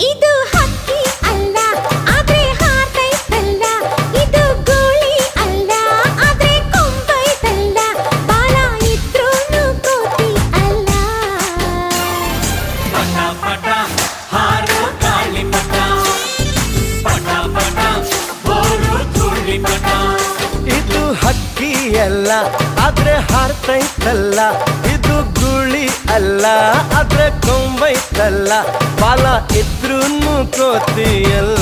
ಇದು ಹಕ್ಕಿ ಅಲ್ಲ ಆದ್ರೆ ಹಾರ್ತೈತಲ್ಲ ಇದು ಗೂಳಿ ಅಲ್ಲ ಆದ್ರೆ ಕೊಂಬೈತಲ್ಲ ಬಾಲ ಇದ್ರೂನು ಕೋತಿ ಅಲ್ಲ. ಪಟ ಪಟ ಹಾರೋ ಗಾಳಿ ಪಟ. ಪಟ ಪಟ ಬೋರು ಪಟ. ಇದು ಹಕ್ಕಿ ಅಲ್ಲ ಆದ್ರೆ ಹಾರ್ತೈತಲ್ಲ ಇದು ಗುಳಿ ಅಲ್ಲ ಆದ್ರೆ ಕೊಂಬೈತಲ್ಲ. ಬಾಲ ಇದ್ರೂ ಕೋತಿಯಲ್ಲ.